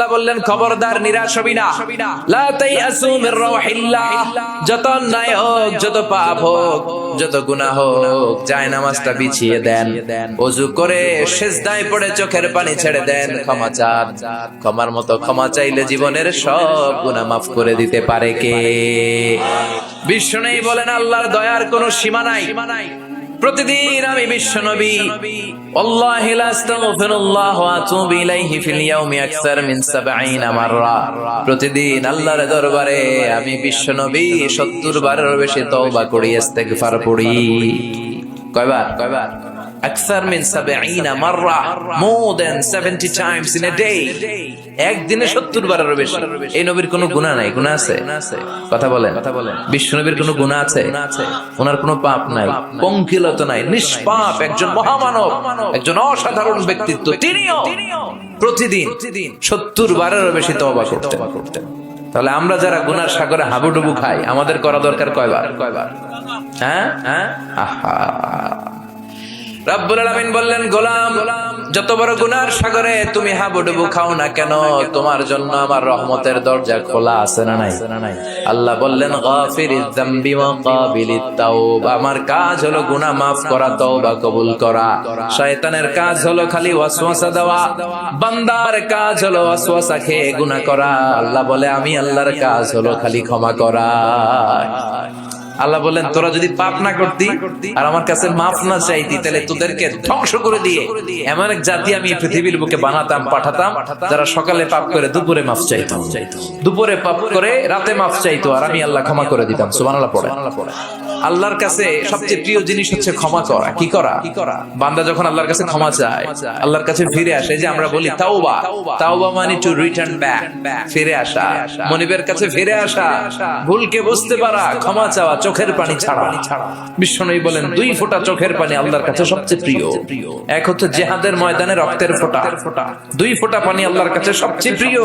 আল্লাহ বললেন, খবরদার, নিরাশ হবি না। লা তাইয়াসু মির রাহিল্লাহ যত অন্যায় হোক, যত পাপ হোক, যত গুনাহ হোক যায় নামাজটা বিছিয়ে দেন। ওযু করে সেজদায় পড়ে চোখের পানি ছেড়ে দেন। ক্ষমা চান। ক্ষমার মতো ক্ষমা চাইলে জীবনের সব গুনাহ মাফ করে দিতে পারে কে? বিশ্ব নেই বলেন, আল্লাহর দয়ার কোনো সীমা নাই। প্রতিদিন আমি বিশ্ব নবী আল্লাহি লা আস্তাগফিরুল্লাহ ওয়া আতুবু ইলাইহি ফিল ইয়াউমি আকসার 70 মাররা। প্রতিদিন দরবারে আমি বিশ্ব নবী 70 বারেরও বেশি কয়বার কয়বার? আকসার mean 70 মাররা more than 70 times in a day একদিনে 70 বারেরও বেশি। এই নবীর কোনো গুনাহ নাই, গুনাহ আছে? কথা বলেন। বিশ্ব নবীর কোনো গুনাহ আছে? ওনার কোনো পাপ নাই, পঙ্কিলতা নাই, নিষ্পাপ একজন মহামানব, একজন অসাধারণ ব্যক্তিত্ব, তিনিও প্রতিদিন সত্তর বারেরও বেশি তবা করতেন। তাহলে আমরা যারা গুনার সাগরে হাবুডুবু খাই, আমাদের করা দরকার কয়বার কয়বার? হ্যাঁ? হ্যাঁ? আহা। রব্বুল বললেন, গোলাম, যত বড় গুনার সাগরে তুমি খাও না কেন? তোমার জন্য আমার রহমতের দরজা খোলা আছে না নাই? আল্লাহ বললেন আমার কাজ হলো গুনাহ মাফ করা, তওবা কবুল করা। শয়তানের কাজ হলো খালি ওয়াসওয়াসা দেওয়া। বান্দার কাজ হলো ওয়াসওয়াসা খেয়ে গুনাহ করা। আল্লাহ বলে, আমি আল্লাহর কাজ হলো খালি ক্ষমা করা। আল্লাহ বললেন তোরা যদি পাপ না করতি আর আমার কাছে মাফ না চাইতি, তাহলে তোদেরকে ধ্বংস করে দিয়ে এমন এক জাতি আমি পৃথিবীর বুকে বানাতাম, পাঠাতাম, যারা সকালে পাপ করে দুপুরে মাফ চাইতো। দুপুরে পাপ করে রাতে মাফ চাইতো আর আমি আল্লাহ ক্ষমা করে দিতাম। সুবহানাল্লাহ পড়ে আল্লাহর কাছে সবচেয়ে প্রিয় জিনিস হচ্ছে ক্ষমা করা। কি করা? কি করা। বান্দা যখন আল্লাহর কাছে ক্ষমা চায় আল্লাহর কাছে ফিরে আসে যে আমরা বলি তাওবা তাওবা। মানে টু রিটার্ন ব্যাক ফিরে আসা। মনিবের কাছে ফিরে আসা ভুলকে বুঝতে পারা ক্ষমা চাওয়া চোখের পানি ছাড়া। বিশ্বনবী বলেন দুই ফোঁটা চোখের পানি আল্লাহর কাছে সবচেয়ে প্রিয়। এক হচ্ছে জেহাদের ময়দানে রক্তের ফোঁটা। দুই ফোঁটা পানি আল্লাহর কাছে সবচেয়ে প্রিয়।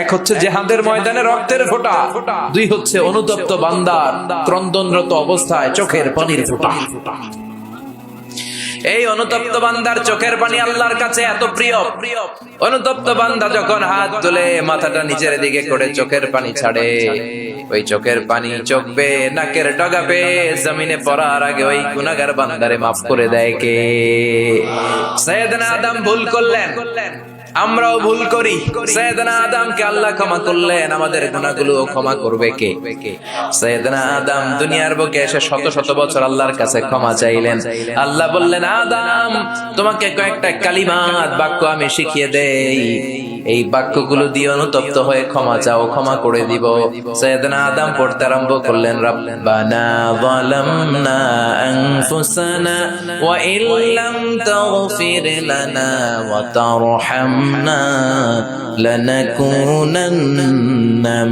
এক হচ্ছে জেহাদের ময়দানে রক্তের ফোঁটা। দুই হচ্ছে অনুতপ্ত বান্দার ক্রন্দনরত অবস্থায় চোখের পানির ফোঁটা। এই অনুতপ্ত বান্দার চোখের পানি আল্লাহর কাছে এত প্রিয়। অনুতপ্ত বান্দা যখন হাত তুলে মাথাটা নিচের দিকে করে চোখের পানি ছাড়ে ওই চোখের পানি চোখবে নাকের ডগাবে জমিনে পড়ার আগে ওই গুনাগার বান্দারে মাফ করে দেয় কে? সৈয়দনা আদম ভুল করলেন। আমরাও ভুল করি। সৈয়দনা আদমকে আল্লাহ ক্ষমা করলেন, আমাদের গুনাহগুলো ক্ষমা করবে কে? সৈয়দনা আদম দুনিয়ার বুকে এসে শত শত বছর আল্লাহর কাছে ক্ষমা চাইলেন। আল্লাহ বললেন, আদম, তোমাকে কয়েকটা কালিমাত বাক্য আমি শিখিয়ে দেই। এই বাক্যগুলো দিয়ে অনুতপ্ত হয়ে ক্ষমা চাও, ক্ষমা করে দিব। সৈয়দনা আদম পড়তে আরম্ভ করলেন, রব্বানা যালামনা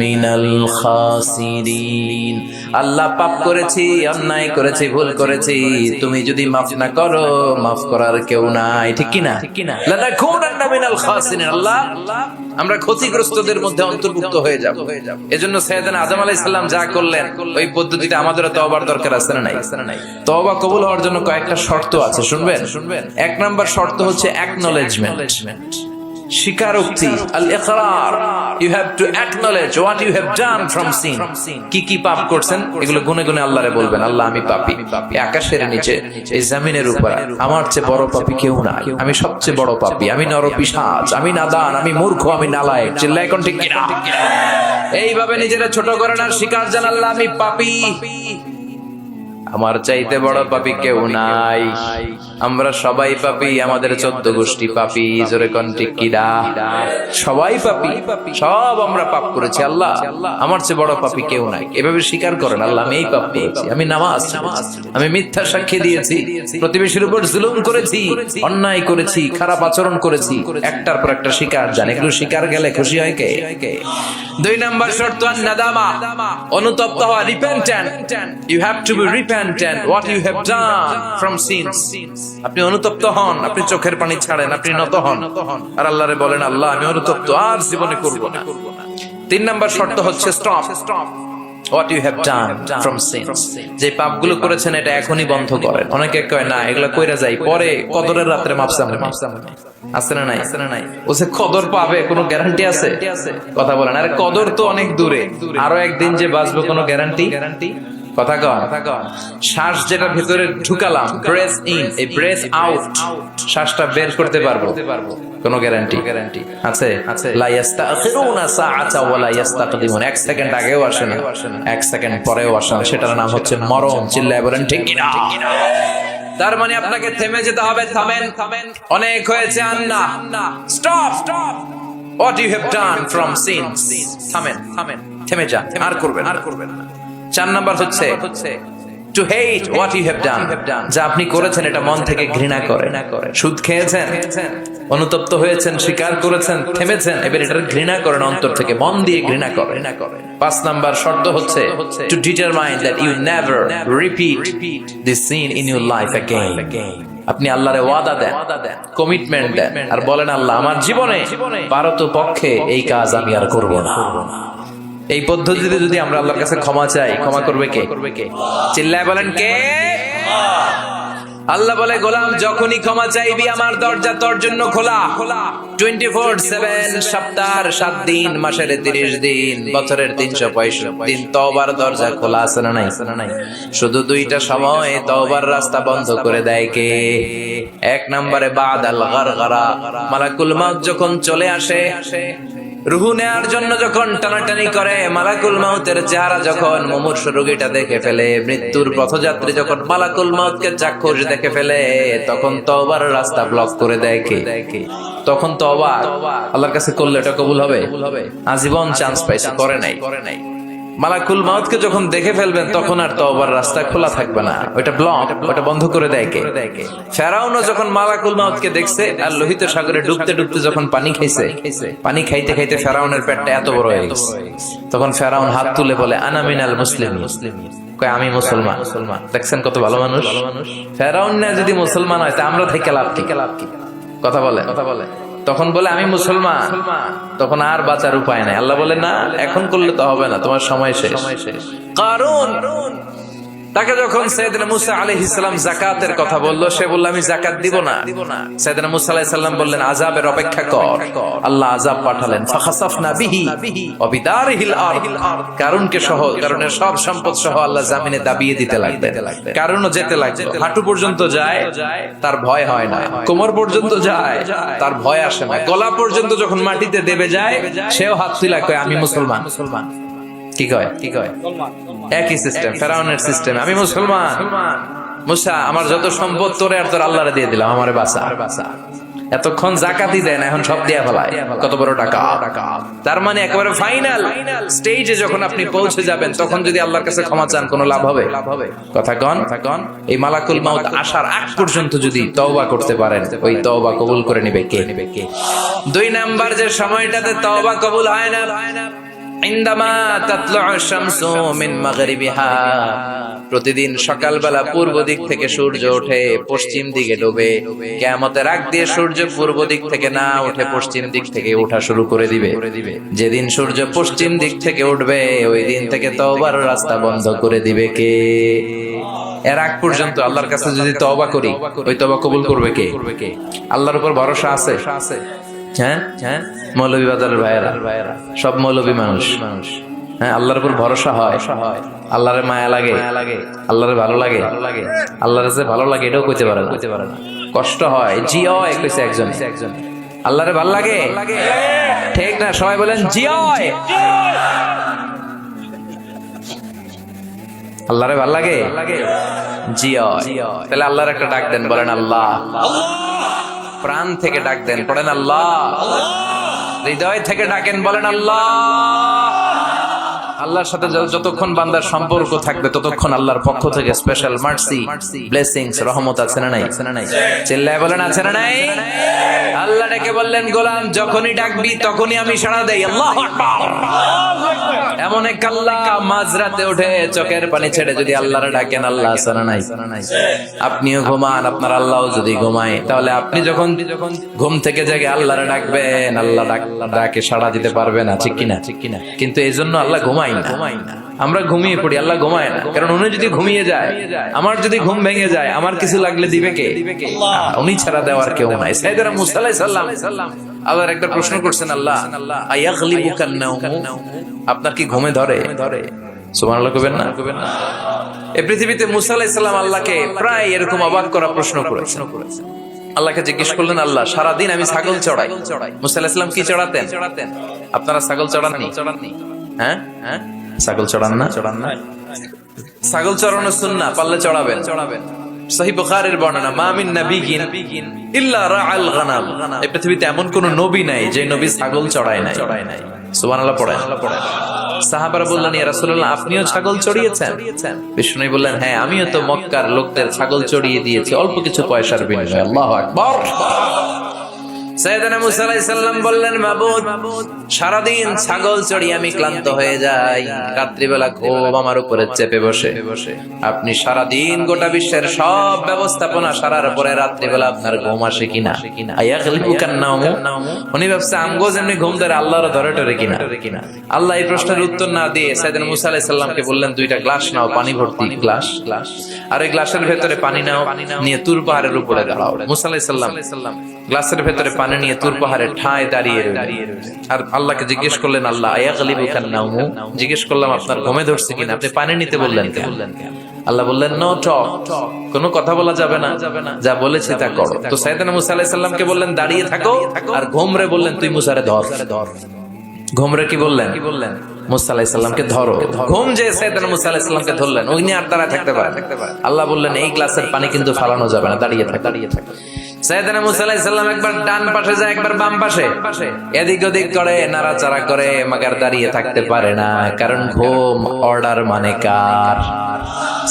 মিনাল আল্লাহ পাপ করেছি, অন্যায় করেছি, ভুল করেছি, তুমি যদি মাফ না করো, মাফ করার কেউ নাই, ঠিক কি না লানাকুনান্না মিনাল খাসিরিন, আল্লাহ, আমরা ক্ষতিগ্রস্তদের মধ্যে অন্তর্ভুক্ত হয়ে যাব। এজন্য সৈয়দান আদম আলাইহিস সালাম যা করলেন, ওই পদ্ধতিতে আমাদেরও তওবার দরকার আছে না নাই? তওবা কবুল হওয়ার জন্য কয়েকটা শর্ত আছে, শুনবেন? শুনবেন এক নাম্বার শর্ত হচ্ছে অ্যাকনলেজমেন্ট স্বীকারোক্তি all you have to acknowledge what you have done from sin কি কি পাপ করছেন, এগুলো গুনে গুনে আল্লাহরে বলবেন, আল্লাহ, আমি পাপী। আকাশের নিচে, এই জমিনের উপর, আমার চেয়ে বড় পাপী কেউ নাই। আমি সবচেয়ে বড় পাপী, আমি নরপিশাচ, আমি নাদান, আমি মূর্খ, আমি নালায়েক। চিল্লাই কোন ঠিক কিনা? এইভাবে নিজেরা ছোট করেন আর স্বীকার জান আল্লাহ, আমি পাপী। আমার চাইতে বড় পাপি কেউ নাই। আমরা সবাই পাপি, আমাদের চোদ্দ গোষ্ঠী পাপি, জোরে কন্টিক কিরা সবাই পাপি, সব আমরা পাপ করেছি, আল্লাহ। আমার চেয়ে বড় পাপি কেউ নাই। এভাবে স্বীকার করেন, আল্লাহ, আমি এই পাপ করেছি, আমি নামাজ আমি মিথ্যা সাক্ষী দিয়েছি, প্রতিবেশীর উপর জুলুম করেছি, অন্যায় করেছি, খারাপ আচরণ করেছি, একটার পর একটা শিকার জান এগুলো শিকার গেলে খুশি হয় কে? দুই নাম্বার শর্ত নাদামা অনুতপ্ত হওয়া repentant you have to be repentant what you have done from sins আপনি অনুতপ্ত হন, আপনি চোখের পানি ছাড়েন, আপনি নত হন। আর আল্লাহরে বলেন, আল্লাহ, আমি অনুতপ্ত, আর জীবনে করব না। তিন নাম্বার শর্ত হচ্ছে stop what you have done from sins যে পাপগুলো করেছেন, এটা এখনই বন্ধ করেন। অনেকে কয়, না, এগুলো কইরা যাই, পরে কদরের রাত্রে মাপসাম আছে না নাই। আছে না নাই? ও সে কদর পাবে, কোনো গ্যারান্টি আছে? কথা বলেন। আরে কদর তো অনেক দূরে। আরও একদিন যে বাঁচবো, কোনো গ্যারান্টি গ্যারান্টি কথা শ্বাস যেটা ভিতরে ঢুকালাম ইন এই আউট শ্বাসটা বের করতে পারব। কোনো গ্যারান্টি গ্যারান্টি আছে? আছে লা ইয়াস্তাখিরুনা সাআতা ওয়া লা ইয়াস্তাকদিমুন। সেকেন্ড আগেও আসে না। সেকেন্ড পরেও আসে না। সেটার নাম হচ্ছে মরণ। চিল্লায় বলেন, ঠিক তার মানে আপনাকে থেমে যেতে হবে। থামেন। থামেন অনেক হয়েছে আন্না। স্টপ স্টপ থামেন। থামেন। থেমে যান। আর করবেন আর করবেন না। চার নাম্বার হচ্ছে to hate what you have done যা আপনি করেছেন এটা মন থেকে ঘৃণা করে। সুদ খেয়েছেন, অনুতপ্ত হয়েছেন, স্বীকার করেছেন, থেমেছেন, এবার ঘৃণা করেন অন্তর থেকে, মন দিয়ে ঘৃণা করে পাঁচ নাম্বার শর্ত হচ্ছে to determine that you never repeat this sin in your life again আপনি আল্লাহরে ওয়াদা দেন কমিটমেন্ট দেন, আর বলেন, আল্লাহ, আমার জীবনে পারত পক্ষে এই কাজ আমি আর করব না। এই পদ্ধতিতে যদি আমরা আল্লাহর কাছে ক্ষমা চাই, ক্ষমা করবে কে? চিল্লায় বলেন কে? আল্লাহ বলে, গোলাম, যখনই ক্ষমা চাইবি, আমার দরজা তোর জন্য খোলা। খোলা টোয়েন্টি ফোর সেভেন সপ্তাহ সাত দিন, মাসের তিরিশ দিন, বছরের তিনশো পঁয়ষট্টি দিন তবার দরজা খোলা আছে না নাই? নাই শুধু দুইটা সময় তবার রাস্তা বন্ধ করে দেয় কে? এক নম্বরে বাদ আল গারগারা মালাকুল মাউত যখন চলে আসে রুহু নেয়ার জন্য যখন টানাটানি করে, মালাকুল মাউতের চেহারা যখন মুমূর্ষ রোগীটা দেখে ফেলে, মৃত্যুর পথযাত্রী যখন মালাকুল মাউতকে চাক্ষুষ দেখে ফেলে, তখন তো আবার রাস্তা ব্লক করে দেয় কে? তখন আবার আল্লাহর কাছে করলে এটা কবুল হবে? আজীবন চান্স পাইছে করে নাই করে নাই। মালাকুল মাউতকে যখন দেখে ফেলবেন, তখন আর তওবার রাস্তা খোলা থাকবে না। ওটা ব্লক ওটা বন্ধ করে দেয় কে? ফেরাউনও যখন মালাকুল মাউতকে দেখছে, আর লোহিত সাগরে ডুবতে ডুবতে যখন পানি খাইছে, পানি খাইতে খাইতে ফেরাউনের পেটটা এত বড় হয়ে গেছে। তখন ফেরাউন হাত তুলে বলে, আনা মিনাল মুসলিম কয়, আমি মুসলমান। মুসলমান দেখছেন কত ভালো মানুষ? ফেরাউন না যদি মুসলমান হয়, তা আমরা থেকে লাভ কি? লাভ কি কথা বলে কথা বলে তখন বলে, আমি মুসলমান। তখন আর বাঁচার উপায় নাই। আল্লাহ বলে, না, এখন করলে তো হবে না, তোমার সময় শেষ। কারণ তাকে যখন সৈয়দনা মুসা আলাইহিস সালাম যাকাতের কথা বলল, সে বলল, আমি যাকাত দিব না। সৈয়দনা মুসা সালাম বললেন, আযাবের অপেক্ষা কর। আল্লাহ আযাব পাঠালেন। কারণকে সহ কারণের সব সম্পদ সহ আল্লাহ জামিনে দাবিয়ে দিতে লাগলেন। কারণও যেতে লাগল। হাঁটু পর্যন্ত যায়, তার ভয় হয় না। কোমর পর্যন্ত যায়, তার ভয় আসে না। গলা পর্যন্ত যখন মাটিতে দেবে যায়, সেও হাত তুলা কয়, আমি মুসলমান মুসলমান। কি কয়? কি কয়? একই সিস্টেম ফেরাউনের সিস্টেম আমি মুসলমান। মুসা, আমার যত সম্পদ তোরে আর তোর আল্লাহরে দিয়ে দিলাম, আমারে বাসা এতক্ষণ জাকাতি দেন এখন সব দিয়া ফেলায়। কত বড় টাকা। তার মানে একেবারে ফাইনাল স্টেজে যখন আপনি পৌঁছে যাবেন, তখন যদি আল্লাহর কাছে ক্ষমা চান, কোনো লাভ হবে? কথা কন। কন এই মালাকুল মাউত আসার আগ পর্যন্ত যদি তওবা করতে পারেন, ওই তওবা কবুল করে নেবে কে নেবে কে? দুই নাম্বার যে সময়টাতে তওবা কবুল হয় না ইন্দামা তাতলু'ু শামসু মিন মাগরিবিহা প্রতিদিন সকালবেলা পূর্ব দিক থেকে সূর্য ওঠে, পশ্চিম দিকে ডোবে। কিয়ামতের আগ দিয়ে সূর্য পূর্ব দিক থেকে না উঠে পশ্চিম দিক থেকে ওঠা শুরু করে দিবে। যেদিন সূর্য পশ্চিম দিক থেকে উঠবে, ওই দিন থেকে তওবার রাস্তা বন্ধ করে দিবে কে? এর আগ পর্যন্ত আল্লাহর কাছে যদি তওবা করি, ওই তওবা কবুল করবে কে? আল্লাহর উপর ভরসা আছে? হ্যাঁ? হ্যাঁ? মৌলভী বাজারের ভাইয়েরা। ভাইয়েরা। সব মৌলভী মানুষ। মানুষ। হ্যাঁ আল্লাহর উপর ভরসা হয়। আল্লাহরে মায়া লাগে। আল্লাহরে ভালো লাগে। আল্লাহর যে ভালো লাগে এটাও কইতে পারে না। কইতে পারে না। কষ্ট হয় জি হয় কইছে একজন। একজন। আল্লাহরে ভালো লাগে? ঠিক না সবাই বলেন জি হয়। আল্লাহরে ভালো লাগে? জি হয়। তাহলে আল্লাহর একটা ডাক দেন বলেন আল্লাহ! প্রাণ থেকে ডাক দেন পড়েন আল্লাহ। হৃদয় থেকে ডাকেন বলেন আল্লাহ। আল্লাহর সাথে যতক্ষণ বান্দার সম্পর্ক থাকবে, ততক্ষণ আল্লাহর পক্ষ থেকে স্পেশাল মার্সি ব্লেসিংস রহমত আছে না নাই? চিল্লায় বলেন, আছে না নাই? আল্লাহ ডেকে বললেন, গোলাম, যখনই ডাকবি, তখনই আমি সাড়া দেই। আল্লাহ এমন এক আল্লাহ মাঝরাতে উঠে চোখের পানি ছেড়ে যদি আল্লাহর ডাকেন, আল্লাহ আছে না নাই? আপনিও ঘুমান, আপনার আল্লাহও যদি ঘুমায়, তাহলে আপনি যখন ঘুম থেকে জেগে আল্লাহরে ডাকবেন, আল্লাহ ডাক- সাড়া দিতে পারবে না, ঠিক কিনা? ঠিক কিনা কিন্তু এই জন্য আল্লাহ ঘুমাই ঘুমাই না। আমরা ঘুমিয়ে পড়ি আল্লাহ ঘুমায় না। কারণ উনি যদি ঘুমিয়ে যায় আমার যদি ঘুম ভেঙে যায় আমার কিছু লাগলে দিবে কে? উনি ছাড়া দেওয়ার কেউ নাই। সাইদারা মুসা আলাইহিস সালাম আবার একটা প্রশ্ন করছেন আল্লাহ আপনার কি ঘুমে ধরে? ধরে সুবহানাল্লাহ কবেন না? কবেন না এই পৃথিবীতে মুসা আলাইহিস আল্লাহকে প্রায় এরকম অবাক করা প্রশ্ন করেছেন আল্লাহকে জিজ্ঞেস করলেন আল্লাহ সারাদিন আমি ছাগল চড়াই। মুসা কি চড়াতেন? আপনারা ছাগল চড়াননি? হ্যাঁ? হ্যাঁ? ছাগল চড়ান না? চড়ান না। ছাগল চড়ানো সুন্না পারলে চড়াবেন। চড়াবেন সহি বুখারীর বর্ণনা মামিন নাবিগিন ইল্লা রাআল গানাম এই পৃথিবীতে এমন কোন নবী নাই যে নবী ছাগল চড়ায় নাই। চড়ায় নাই সুবহানাল্লাহ পড়েন। সাহাবারা বললেন ইয়া রাসূলুল্লাহ আপনিও ছাগল চড়িয়েছেন? বিষ্ণু বললেন হ্যাঁ আমিও তো মক্কার লোকদের ছাগল চড়িয়ে দিয়েছি অল্প কিছু পয়সার বিনিময়ে। আল্লাহু আকবার। আপনি সারাদিন গোটা বিশ্বের সব ব্যবস্থাপনা সারার পরে রাত্রিবেলা আপনার ঘুম আসে কিনা? উনি ভাবছে, আমগো যেমনি ঘুম ধরে আল্লাহর ধরে টরে কিনা? আল্লাহ এই প্রশ্নের উত্তর না দিয়ে সাইদিন মুসা বললেন, দুইটা গ্লাস নাও, পানি ভর্তি গ্লাস। গ্লাস আর এই গ্লাসের ভেতরে পানি নাও, নিয়ে তুর পাহাড়ের উপরে দাঁড়াও। মুসা আলাইহিস সালাম গ্লাসের ভেতরে পানি নিয়ে তুর পাহাড়ে ঠায় দাঁড়িয়ে আর আল্লাহকে জিজ্ঞেস করলেন আল্লাহ জিজ্ঞেস করলাম আপনার ঘুমে ধরছে কিনা আপনি পানি নিতে বললেন আল্লাহ বললেন নো টক কোনো কথা বলা যাবে না যা বলেছে তা করো তো সাইদানা মুসা আলাইহিস সালামকে বললেন দাঁড়িয়ে থাকো আর ঘুমরে বললেন তুই মুসারে ধর ধর ঘুমরে কি বললেন কি বললেন মুসা আলাইহিস সালামকে ধরো ঘুম যে সাইদানা মুসা আলাইহিস সালামকে ধরলেন ওই নিয়ে আর তারা থাকতে পারে আল্লাহ বললেন এই গ্লাসের পানি কিন্তু ফালানো যাবে না দাঁড়িয়ে থাক দাঁড়িয়ে থাক সাইদানা মুসা আলাইহিস একবার ডান পাশে যায়, একবার বাম পাশে। এদিক ওদিক করে, নাড়াচাড়া করে দাঁড়িয়ে থাকতে পারে না, কারণ ঘুম, অর্ডার মানে কার।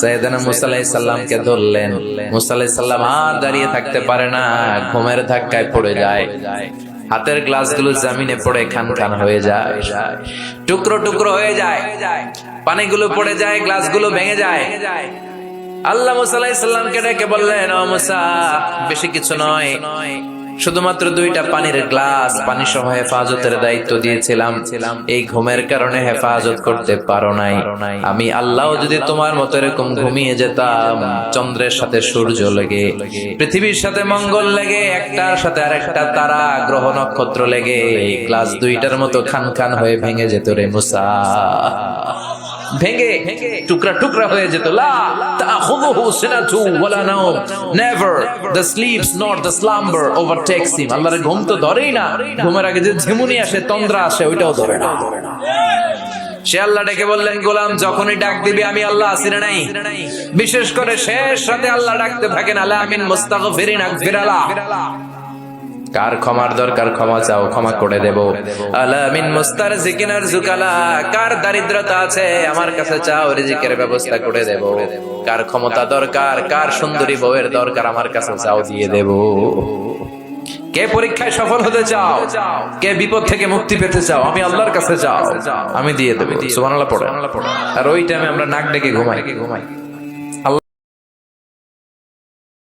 সাইদানা মুসা ধরলেন, মুসা আর দাঁড়িয়ে থাকতে পারে না, ঘুমের ধাক্কায় পড়ে যায়। হাতের গ্লাসগুলো জমিনে পড়ে খান খান হয়ে যায়। টুকরো টুকরো হয়ে যায়। পানিগুলো পড়ে যায়, গ্লাসগুলো ভেঙে যায়। আল্লাহ মুসাল্লামকে ডেকে বললেন, ও মুসা, বেশি কিছু নয়। শুধুমাত্র দুইটা পানির গ্লাস, পানি সহ হেফাজতের দায়িত্ব দিয়েছিলাম। এই ঘুমের কারণে হেফাজত করতে পারো নাই। আমি আল্লাহ যদি তোমার মতো এরকম ঘুমিয়ে যেতাম, চন্দ্রের সাথে সূর্য লেগে, পৃথিবীর সাথে মঙ্গল লেগে, একটার সাথে আরেকটা তারা, গ্রহ নক্ষত্র লেগে গ্লাস দুইটার মতো খান খান হয়ে ভেঙে যেত রে মুসা। ভেঙে টুকরা টুকরা হয়ে যেত। Never the slips not the slumber overtakes him আল্লাহর ঘুম তো ধরেই না। ঘুমের আগে যে ঝিমুনি আসে, তন্দ্রা আসে, ওইটাও ধরে না। সে আল্লাহ ডেকে বললেন, গোলাম, যখনই ডাক দিবি, আমি আল্লাহ আসি না নাই। বিশেষ করে শেষ রাতে আল্লাহ ডাকতে থাকেন আল্লাহ আমিন মুস্তাগফিরিন আগফিরালা কার ক্ষমার দরকার, ক্ষমা চাও, ক্ষমা করে দেব। আলামিন মুস্তার জিকিনার জুকালা কার দারিদ্রতা আছে আমার কাছে চাও, রিজিকের ব্যবস্থা করে দেব। কার ক্ষমতা দরকার, কার সুন্দরী বউয়ের দরকার আমার কাছে চাও, দিয়ে দেব। কে পরীক্ষায় সফল হতে চাও, কে বিপদ থেকে মুক্তি পেতে চাও, আমি আল্লাহর কাছে চাও, আমি দিয়ে দেবো। সুবহানাল্লাহ পড়ে আর ওই টাইমে আমরা নাক ডেকে ঘুমাই ঘুমাই।